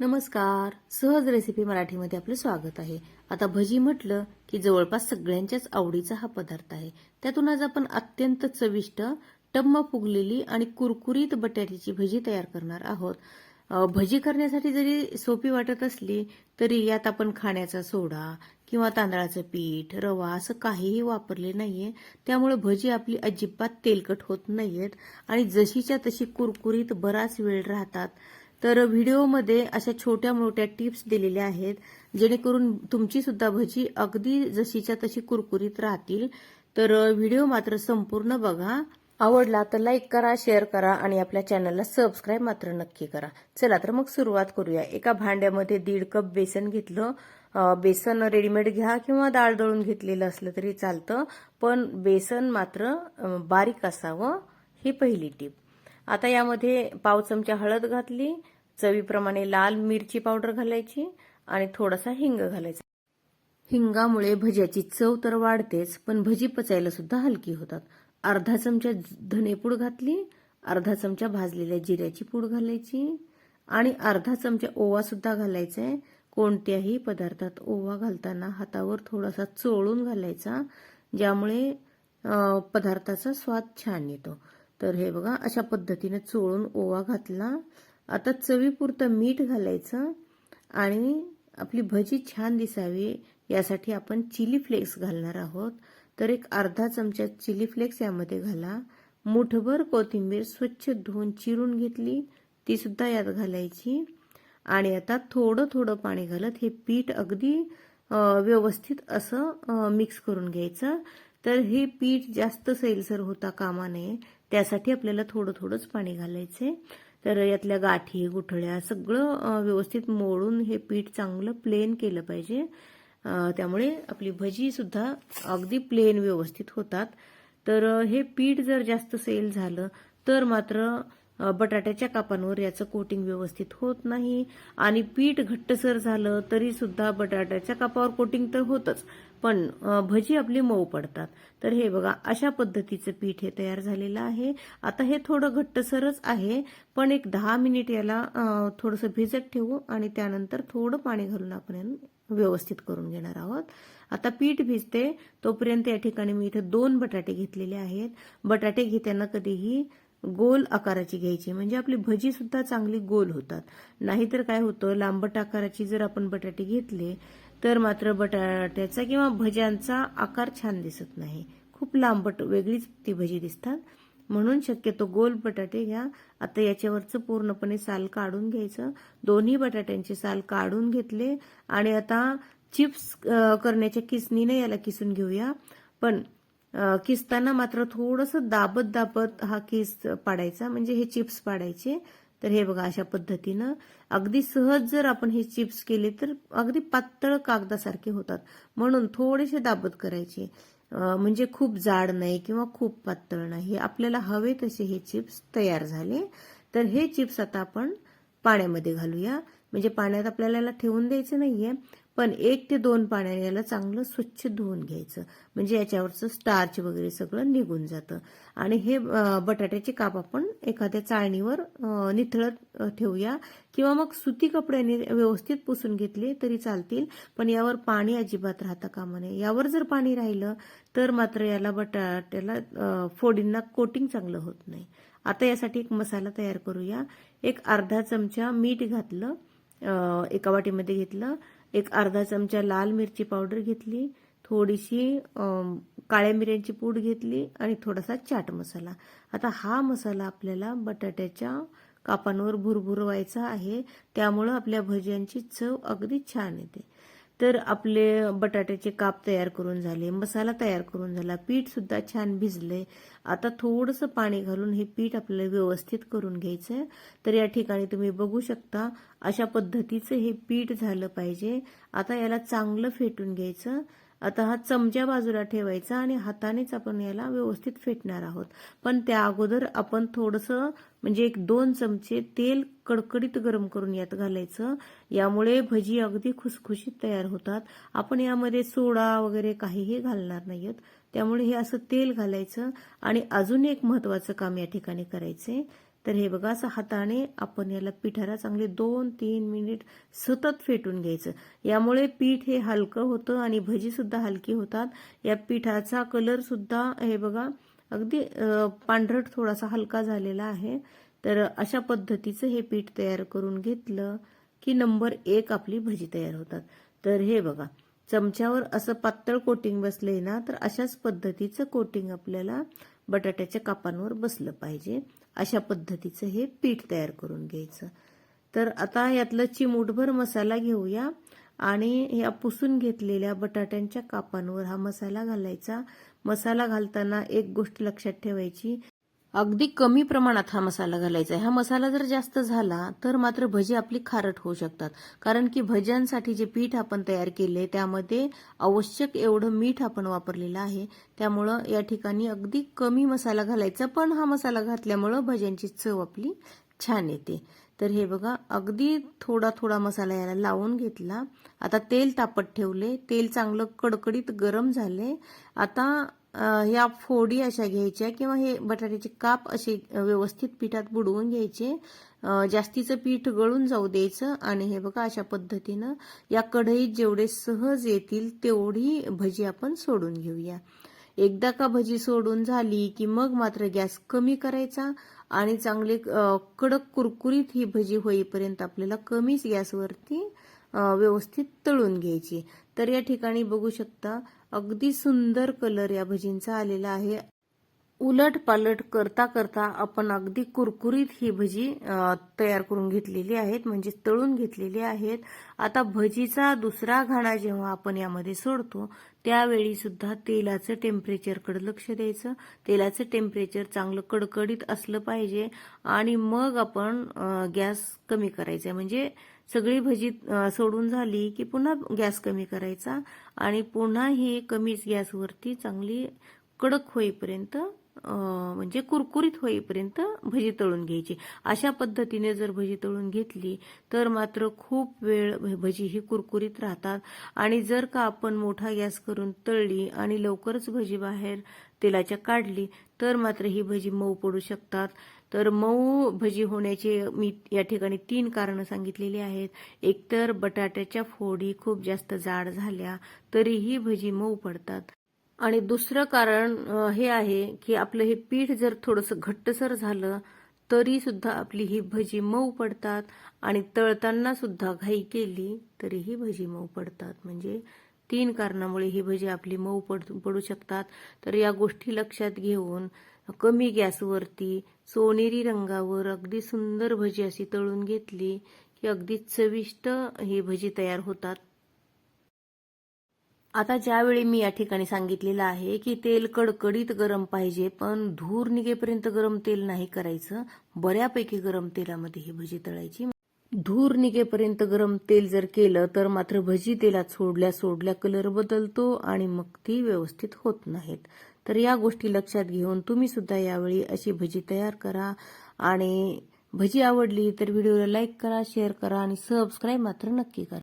नमस्कार. सहज रेसिपी मराठीमध्ये आपलं स्वागत आहे. आता भजी म्हटलं की जवळपास सगळ्यांच्याच आवडीचा हा पदार्थ आहे. त्यातून आज आपण अत्यंत चविष्ट टम्म फुगलेली आणि कुरकुरीत बटाट्याची भजी तयार करणार आहोत. भजी करण्यासाठी जरी सोपी वाटत असली तरी यात आपण खाण्याचा सोडा किंवा तांदळाचं पीठ रवा असं काहीही वापरले नाहीये. त्यामुळे भजी आपली अजिबात तेलकट होत नाहीयेत आणि जशीच्या तशी कुरकुरीत बराच वेळ राहतात. तर व्हिडिओमध्ये अशा छोट्या मोठ्या टिप्स दिलेल्या आहेत जेणेकरून तुमची सुद्धा भजी अगदी जशीच्या तशी कुरकुरीत राहतील. तर व्हिडिओ मात्र संपूर्ण बघा. आवडला तर लाईक करा शेअर करा आणि आपल्या चॅनलला सबस्क्राईब मात्र नक्की करा. चला तर मग सुरुवात करूया. एका भांड्यामध्ये दीड कप बेसन घेतलं. बेसन रेडीमेड घ्या किंवा डाळ दळून घेतलेलं असलं तरी चालतं. पण बेसन मात्र बारीक असावं ही पहिली टीप आता यामध्ये पाव चमचा हळद घातली. चवीप्रमाणे लाल मिरची पावडर घालायची आणि थोडासा हिंग घालायचा. हिंगामुळे भज्याची चव तर वाढतेच पण भजी पचायला सुद्धा हलकी होतात. अर्धा चमचा धनेपूड घातली अर्धा चमचा भाजलेल्या जिऱ्याची पूड घालायची आणि अर्धा चमचा ओवा सुद्धा घालायचा आहे. कोणत्याही पदार्थात ओवा घालताना हातावर थोडासा चोळून घालायचा ज्यामुळे पदार्थाचा स्वाद छान येतो. तर हे बघा अशा पद्धतीने चोळून ओवा घातला. आता चवीपुरतं मीठ घालायचं आणि आपली भजी छान दिसावी यासाठी आपण चिली फ्लेक्स घालणार आहोत. तर एक अर्धा चमचा चिली फ्लेक्स यामध्ये घाला. मुठभर कोथिंबीर स्वच्छ धुवून चिरून घेतली ती सुद्धा यात घालायची. आणि आता थोडं थोडं पाणी घालत हे पीठ अगदी व्यवस्थित असं मिक्स करून घ्यायचं. तर हे पीठ जास्त सैलसर होता कामा नये त्यासाठी आपल्याला थोडं थोडंच पाणी घालायचे तर यातल्या गाठी गुठळ्या सगळं व्यवस्थित मोडून हे पीठ चांगलं प्लेन केलं पाहिजे. त्यामुळे आपली भजी सुद्धा अगदी प्लेन व्यवस्थित होतात. तर हे पीठ जर जास्त सेल झालं तर मात्र बटाट्याच्या कापांवर याचं कोटिंग व्यवस्थित होत नाही. आणि पीठ घट्टसर झालं तरी सुद्धा बटाट्याच्या कापावर कोटिंग तर होतच. पण भजी आपली मऊ पडतात. तर हे बघा अशा पद्धतीचं पीठ हे तयार झालेलं आहे. आता हे थोडं घट्टसरच आहे पण एक दहा मिनिट याला थोडंसं भिजत ठेवू आणि त्यानंतर थोडं पाणी घालून आपण व्यवस्थित करून घेणार आहोत. आता पीठ भिजते तोपर्यंत या ठिकाणी मी इथे दोन बटाटे घेतलेले आहेत. बटाटे घेताना कधीही गोल आकाराची घ्यायची म्हणजे आपली भजी सुद्धा चांगली गोल होतात. नाहीतर काय होतं लांबट आकाराची जर आपण बटाटे घेतले तर मात्र बटाट्याचा किंवा भज्यांचा आकार छान दिसत नाही. खूप लांबट वेगळीच ती भजी दिसतात. म्हणून शक्यतो गोल बटाटे घ्या. आता याच्यावरचं पूर्णपणे साल काढून घ्यायचं. दोन्ही बटाट्यांचे साल काढून घेतले. आणि आता चिप्स करण्याच्या किसनीने याला किसून घेऊया. पण किसताना मात्र थोडंसं दाबत दाबत हा किस पाडायचा. म्हणजे हे चिप्स पाडायचे. तर हे बघा अशा पद्धतीनं अगदी सहज जर आपण हे चिप्स केले तर अगदी पातळ कागदासारखे होतात. म्हणून थोडेसे दाबत करायचे. म्हणजे खूप जाड नाही किंवा खूप पातळ नाही. आपल्याला हवे तसे हे चिप्स तयार झाले. तर हे चिप्स आता आपण पाण्यामध्ये घालूया. म्हणजे पाण्यात आपल्याला ठेवून द्यायचं नाहीये. पण एक ते दोन पाण्याने याला चांगलं स्वच्छ धुवून घ्यायचं. म्हणजे याच्यावरचं स्टार्च वगैरे सगळं निघून जातं. आणि हे बटाट्याचे काप आपण एखाद्या चाळणीवर निथळत ठेवूया. किंवा मग सुती कपड्याने व्यवस्थित पुसून घेतले तरी चालतील. पण यावर पाणी अजिबात राहता कामा नये यावर जर पाणी राहिलं तर मात्र याला बटाट्याला फोडींना कोटिंग चांगलं होत नाही. आता यासाठी एक मसाला तयार करूया. एक अर्धा चमचा मीठ घातलं एका वाटीमध्ये घेतलं. एक अर्धा चमचा लाल मिरची पावडर घेतली थोडीशी काळ्या मिऱ्यांची पूड घेतली आणि थोडासा चाट मसाला. आता हा मसाला आपल्याला बटाट्याच्या कापांवर भुरभुरवायचा आहे. त्यामुळं आपल्या भज्यांची चव अगदी छान येते. तर आपले बटाट्याचे काप तयार करून झाले मसाला तयार करून झाला पीठ सुद्धा छान भिजले आता थोडंसं पाणी घालून हे पीठ आपल्याला व्यवस्थित करून घ्यायचंय. तर या ठिकाणी तुम्ही बघू शकता अशा पद्धतीचं हे पीठ झालं पाहिजे. आता याला चांगलं फेटून घ्यायचं. आता हा चमच्या बाजूला ठेवायचा आणि हातानेच आपण याला व्यवस्थित फेटणार आहोत. पण त्या अगोदर आपण थोडंसं म्हणजे एक दोन चमचे तेल कडकडीत गरम करून यात घालायचं. यामुळे भजी अगदी खुसखुशीत तयार होतात. आपण यामध्ये सोडा वगैरे काहीही घालणार नाहीत. त्यामुळे हे असं तेल घालायचं आणि अजून एक महत्वाचं काम या ठिकाणी करायचंय. तर हे बघा असं हाताने आपण याला पिठाला चांगले दोन तीन मिनिट सतत फेटून घ्यायचं. यामुळे पीठ हे हलकं होतं आणि भजी सुद्धा हलकी होतात. या पिठाचा कलर सुद्धा हे बघा अगदी पांढरट थोडासा हलका झालेला आहे. तर अशा पद्धतीचं हे पीठ तयार करून घेतलं की नंबर एक आपली भजी तयार होतात. तर हे बघा चमच्यावर असं पातळ कोटिंग बसलंय ना तर अशाच पद्धतीचं कोटिंग आपल्याला बटाट्याच्या कापांवर बसलं पाहिजे. अशा पद्धतीचं हे पीठ तयार करून घ्यायचं. तर आता यातलं चिमूटभर मसाला घेऊया आणि या पुसून घेतलेल्या बटाट्यांच्या कापांवर हा मसाला घालायचा. मसाला घालताना एक गोष्ट लक्षात ठेवायची अगदी कमी प्रमाणात हा मसाला घालायचा आहे. हा मसाला जर जास्त झाला तर मात्र भजी आपली खारट होऊ शकतात. कारण की भज्यांसाठी जे पीठ आपण तयार केले त्यामध्ये आवश्यक एवढं मीठ आपण वापरलेलं आहे. त्यामुळं या ठिकाणी अगदी कमी मसाला घालायचा पण हा मसाला घातल्यामुळं भज्यांची चव आपली छान येते. तर हे बघा अगदी थोडा थोडा मसाला याला लावून घेतला. आता तेल तापत ठेवले. तेल चांगलं कडकडीत गरम झाले. आता ह्या फोडी अशा घ्यायच्या किंवा हे बटाट्याचे काप असे व्यवस्थित पिठात बुडवून घ्यायचे. जास्तीचं पीठ गळून जाऊ द्यायचं आणि हे बघा अशा पद्धतीनं या कढईत जेवढे सहज येतील तेवढी भजी आपण सोडून घेऊया. एकदा का भजी सोडून झाली की मग मात्र गॅस कमी करायचा आणि चांगले कडक कुरकुरीत ही भजी होईपर्यंत आपल्याला कमीच गॅसवरती व्यवस्थित तळून घ्यायची. तर या ठिकाणी बघू शकता अगदी सुंदर कलर या भजींचा आलेला आहे. उलट पालट करता करता आपण अगदी कुरकुरीत ही भजी तयार करून घेतलेली आहेत म्हणजे तळून घेतलेली आहेत. आता भजीचा दुसरा घाणा जेव्हा आपण यामध्ये सोडतो त्यावेळी सुद्धा तेलाचं टेम्परेचरकडे लक्ष द्यायचं. तेलाचं टेम्परेचर चांगलं कडकडीत असलं पाहिजे आणि मग आपण गॅस कमी करायचा म्हणजे सगळी भजी सोडून झाली की पुन्हा गॅस कमी करायचा आणि पुन्हा ही कमीच गॅसवरती चांगली कडक होईपर्यंत म्हणजे कुरकुरीत होईपर्यंत भजी तळून घ्यायची. अशा पद्धतीने जर भजी तळून घेतली तर मात्र खूप वेळ भजी ही कुरकुरीत राहतात. आणि जर का आपण मोठा गॅस करून तळली आणि लवकरच भजी बाहेर तेलाच्या काढली तर मात्र ही भजी मऊ पडू शकतात. तर मऊ भजी होण्याचे मी या ठिकाणी तीन कारणं सांगितलेली आहेत. एकतर बटाट्याच्या फोडी खूप जास्त जाड झाल्या तरीही भजी मऊ पडतात. आणि दुसरं कारण हे आहे की आपलं हे पीठ जर थोडंसं घट्टसर झालं तरी सुद्धा आपली ही भजी मऊ पडतात आणि तळताना सुद्धा घाई केली तरीही भजी मऊ पडतात. म्हणजे तीन कारणामुळे ही भजी आपली मऊ पड पडू शकतात. तर या गोष्टी लक्षात घेऊन कमी गॅसवरती सोनेरी रंगावर अगदी सुंदर भजी अशी तळून घेतली की अगदी चविष्ट ही भजी तयार होतात. आता ज्यावेळी मी या ठिकाणी सांगितलेलं आहे की तेल कडकडीत गरम पाहिजे पण धूर निघेपर्यंत गरम तेल नाही करायचं बऱ्यापैकी गरम तेलामध्ये ही भजी तळायची. धूर निघेपर्यंत गरम तेल जर केलं तर मात्र भजी तेलात सोडल्या सोडल्या कलर बदलतो आणि मग ती व्यवस्थित होत नाहीत. तर या गोष्टी लक्षात घेऊन तुम्ही सुद्धा यावेळी अशी भजी तयार करा. आणि भजी आवडली तर व्हिडिओला लाईक करा शेअर करा आणि सबस्क्राईब मात्र नक्की करा.